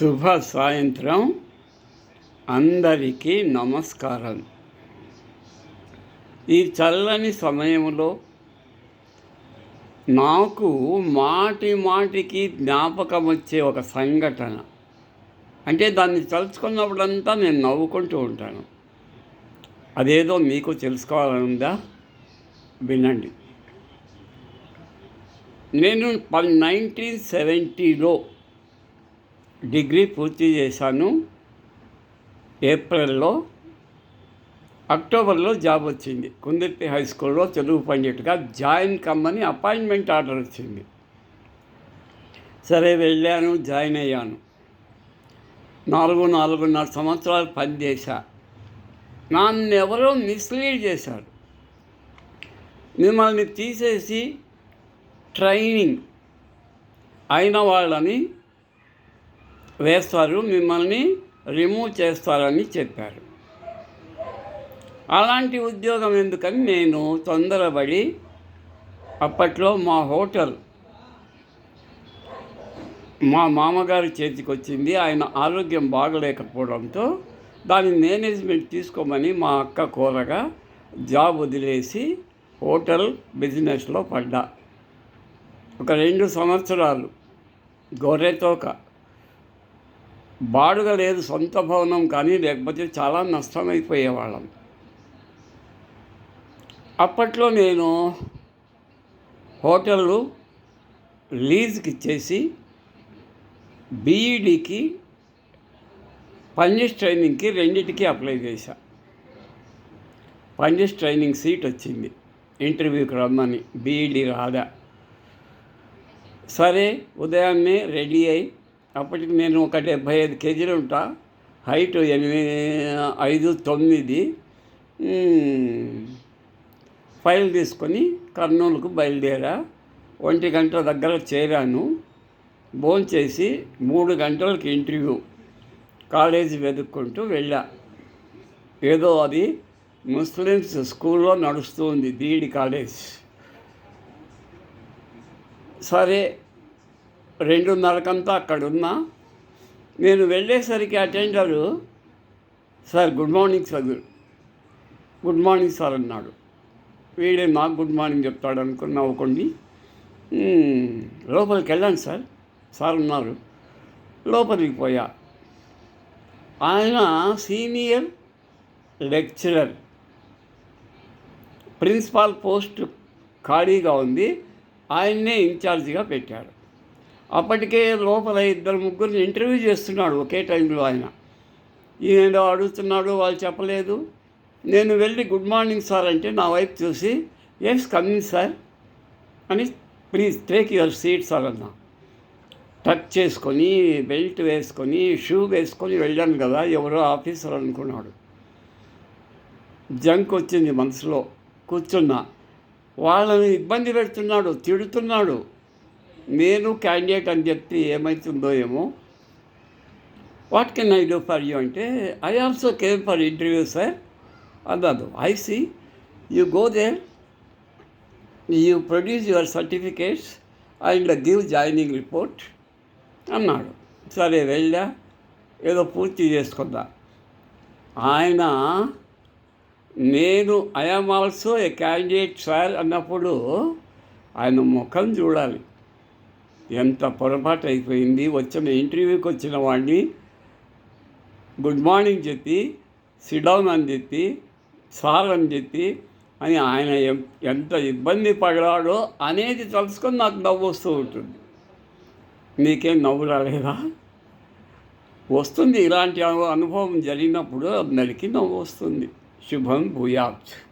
శుభ సాయంత్రం. అందరికీ నమస్కారం. ఈ చల్లని సమయంలో నాకు మాటి మాటికి జ్ఞాపకం వచ్చే ఒక సంఘటన. అంటే దాన్ని తలుచుకున్నప్పుడంతా నేను నవ్వుకుంటూ ఉంటాను. అదేదో మీకు తెలుసుకోవాలని ఉందా వినండి. నేను నైన్టీన్ సెవెంటీలో డిగ్రీ పూర్తి చేశాను. ఏప్రిల్లో అక్టోబర్లో జాబ్ వచ్చింది. కుందర్తి హై స్కూల్లో తెలుగు పండిట్గా జాయిన్ కమ్మని అపాయింట్మెంట్ ఆర్డర్ వచ్చింది. సరే వెళ్ళాను జాయిన్ అయ్యాను. నాలుగు నాలుగున్నర సంవత్సరాలు పనిచేశా నన్ను ఎవరో మిస్లీడ్ చేశారు. మిమ్మల్ని తీసేసి ట్రైనింగ్ అయిన వాళ్ళని వేస్తారు మిమ్మల్ని రిమూవ్ చేస్తారని చెప్పారు. అలాంటి ఉద్యోగం ఎందుకని నేను తొందరపడి అప్పట్లో మా హోటల్ మా మామగారి చేతికి వచ్చింది. ఆయన ఆరోగ్యం బాగలేకపోవడంతో దాని మేనేజ్మెంట్ తీసుకోమని మా అక్క కోరగా జాబ్ వదిలేసి హోటల్ బిజినెస్లో పడ్డా. ఒక రెండు సంవత్సరాలు గొర్రెతోక బాడుగ లేదు సొంత భవనం కానీ లేకపోతే చాలా నష్టమైపోయేవాళ్ళం. అప్పట్లో నేను హోటళ్ళు లీజ్కి ఇచ్చేసి బీఈడికి పండిస్ ట్రైనింగ్కి రెండింటికి అప్లై చేశా. పండిస్ ట్రైనింగ్ సీట్ వచ్చింది. ఇంటర్వ్యూకి రమ్మని బీఈడి రాదా. సరే ఉదయాన్నే రెడీ అయి అప్పటికి నేను ఒక డెబ్భై ఐదు కేజీలు ఉంటా. హైట్ ఎనిమిది ఐదు తొమ్మిది ఫైల్ తీసుకొని కర్నూలుకు బయలుదేరా. ఒంటి గంట దగ్గర చేరాను. భోంచేసి మూడు గంటలకి ఇంటర్వ్యూ. కాలేజీ వెతుక్కుంటూ వెళ్ళా. ఏదో అది ముస్లిమ్స్ స్కూల్లో నడుస్తుంది బీఈడి కాలేజ్. సరే రెండున్నరకంతా అక్కడున్నా. నేను వెళ్ళేసరికి attender sir good morning sir good morning sir అన్నాడు. వీడే నాకు గుడ్ మార్నింగ్ చెప్తాడు అనుకుని నవ్వుకోండి లోపలికి వెళ్ళాను సార్ సార్ ఉన్నారు. లోపలికి పోయా. ఆయన సీనియర్ లెక్చరర్ ప్రిన్సిపాల్ పోస్ట్ ఖాళీగా ఉంది. ఆయన్నే ఇన్ఛార్జిగా పెట్టాడు అప్పటికే లోపల ఇద్దరు ముగ్గురిని ఇంటర్వ్యూ చేస్తున్నాడు ఒకే టైంలో ఆయన. ఈయన అడుగుతున్నాడు వాళ్ళు చెప్పలేదు. నేను వెళ్ళి గుడ్ మార్నింగ్ సార్ అంటే నా వైపు చూసి ఎస్ కమింగ్ సార్ అని please take your seat sir అన్న. టచ్ చేసుకొని బెల్ట్ వేసుకొని షూ వేసుకొని వెళ్ళాను కదా ఎవరో ఆఫీసర్ అనుకున్నాడు. జంక్ వచ్చింది మనసులో. కూర్చున్నా. వాళ్ళని ఇబ్బంది పెడుతున్నాడు తిడుతున్నాడు. నేను క్యాండిడేట్ అని చెప్పి ఏమవుతుందో ఏమో what can I do for you అంటే I also came for interview sir అన్నాడు I see you go there you produce your certificates and give joining report అన్నాడు. సరే వెళ్ళా. ఏదో పూర్తి చేసుకుందా. ఆయన నేను I am also a candidate sir అన్నప్పుడు ఆయన ముఖం చూడాలి. ఎంత పొరపాటు అయిపోయింది వచ్చిన ఇంటర్వ్యూకి వచ్చిన వాడిని గుడ్ మార్నింగ్ చెప్పి సిడౌన్ అని చెప్పి సార్ అని చెప్పి అని ఆయన ఎంత ఇబ్బంది పడ్డాడో అనేది తలుసుకొని నాకు నవ్వు వస్తూ ఉంటుంది. నీకేం నవ్వు రాలేదా? వస్తుంది ఇలాంటి అనుభవం జరిగినప్పుడు అందరికీ నవ్వు వస్తుంది. శుభం భూయాత్.